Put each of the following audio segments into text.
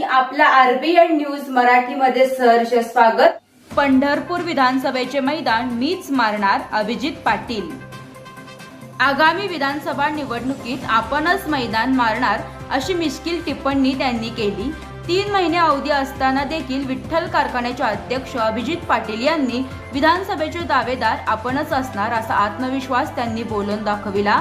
नमस्कार आपला RBN news मराठीमध्ये सहर्ष स्वागत. पंढरपूर विधानसभेचे मैदान मीच मारणार अभिजित पाटील. आगामी विधानसभा निवडणुकीत आपणच मैदान मारणार अशी मिश्किल टिप्पणी त्यांनी केली. तीन महिने अवधी असताना देखील विठ्ठल कारखान्याचे अध्यक्ष अभिजित पाटील यांनी विधानसभेचे दावेदार आपणच असणार असा आत्मविश्वास त्यांनी बोलून दाखविला.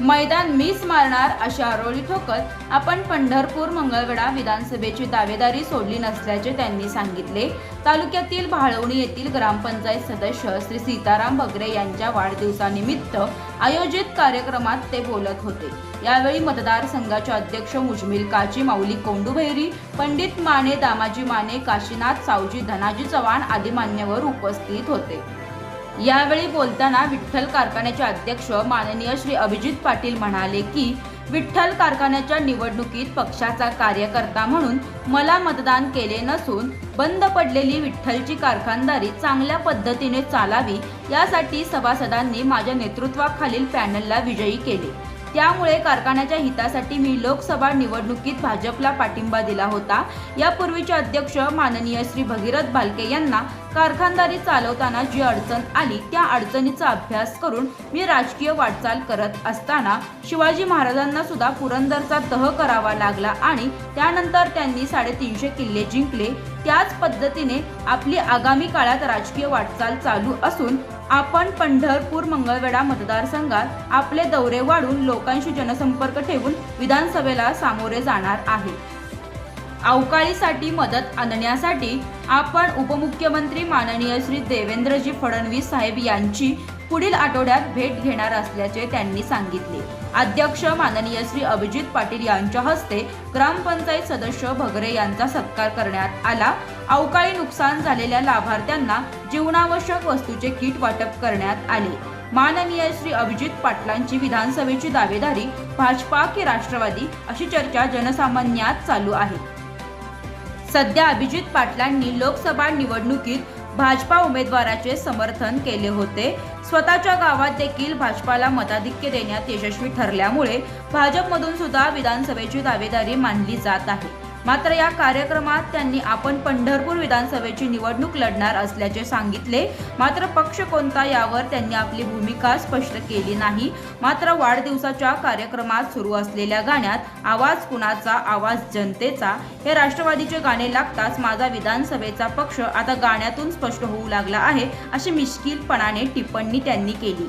मैदान मीच मारणार अशा आरोळी ठोकत आपण पंढरपूर मंगळवेढा विधानसभेची दावेदारी सोडली नसल्याचे त्यांनी सांगितले. तालुक्यातील भाळवणी येथील ग्रामपंचायत सदस्य श्री सीताराम बगरे यांच्या वाढदिवसानिमित्त आयोजित कार्यक्रमात ते बोलत होते. यावेळी मतदारसंघाचे अध्यक्ष मुजमिल काची माऊली कोंडुभैरी पंडित माने दामाजी माने काशीनाथ सावजी धनाजी चव्हाण आदी मान्यवर उपस्थित होते. यावेळी बोलताना विठ्ठल कारखान्याचे अध्यक्ष माननीय श्री अभिजित पाटील म्हणाले की विठ्ठल कारखान्याच्या निवडणुकीत पक्षाचा कार्यकर्ता म्हणून मला मतदान केले नसून बंद पडलेली विठ्ठलची कारखानदारी चांगल्या पद्धतीने चालावी यासाठी सभासदांनी माझ्या नेतृत्वाखालील पॅनलला विजयी केले. त्यामुळे कारखान्याच्या हितासाठी मी लोकसभा निवडणुकीत भाजपला पाठिंबा दिला होता. यापूर्वीचे अध्यक्ष माननीय श्री भगीरथ भालके यांना कारखानदारी चालवताना जी अडचण आली त्या अडचणीचा अभ्यास करून मी राजकीय वाटचाल करत असताना शिवाजी महाराजांना सुद्धा पुरंदरचा तह करावा लागला आणि त्यानंतर त्यांनी साडेतीनशे किल्ले जिंकले. त्याच पद्धतीने आपली आगामी काळात राजकीय वाटचाल चालू असून आपण पंढरपूर मंगळवेढा मतदारसंघात आपले दौरे वाढून लोकांशी जनसंपर्क ठेवून विधानसभेला सामोरे जाणार आहे. अवकाळीसाठी मदत आणण्यासाठी आपण उपमुख्यमंत्री माननीय श्री देवेंद्रजी फडणवीस साहेब यांची पुढील आठवड्यात भेट घेणार असल्याचे त्यांनी सांगितले. अध्यक्ष माननीय श्री अभिजित पाटील यांच्या हस्ते ग्रामपंचायत सदस्य भगरे यांचा सत्कार करण्यात आला. अवकाळी नुकसान झालेल्या लाभार्थ्यांना जीवनावश्यक वस्तूचे किट वाटप करण्यात आले. माननीय श्री अभिजित पाटलांची विधानसभेची दावेदारी भाजपा की राष्ट्रवादी अशी चर्चा जनसामान्यात चालू आहे. सध्या अभिजित पाटलांनी लोकसभा निवडणुकीत भाजपा उमेदवाराचे समर्थन केले होते. स्वतःच्या गावात देखील भाजपाला मताधिक्य देण्यात यशस्वी ठरल्यामुळे भाजपमधून सुद्धा विधानसभेची दावेदारी मानली जात आहे. मात्र या कार्यक्रमात त्यांनी आपण पंढरपूर विधानसभेची निवडणूक लढणार असल्याचे सांगितले. मात्र पक्ष कोणता यावर त्यांनी आपली भूमिका स्पष्ट केली नाही. मात्र वाढदिवसाच्या कार्यक्रमात सुरू असलेल्या गाण्यात आवाज कुणाचा आवाज जनतेचा? हे राष्ट्रवादीचे गाणे लागताच माझा विधानसभेचा पक्ष आता गाण्यातून स्पष्ट होऊ लागला आहे अशी मिश्किलपणाने टिप्पणी त्यांनी केली.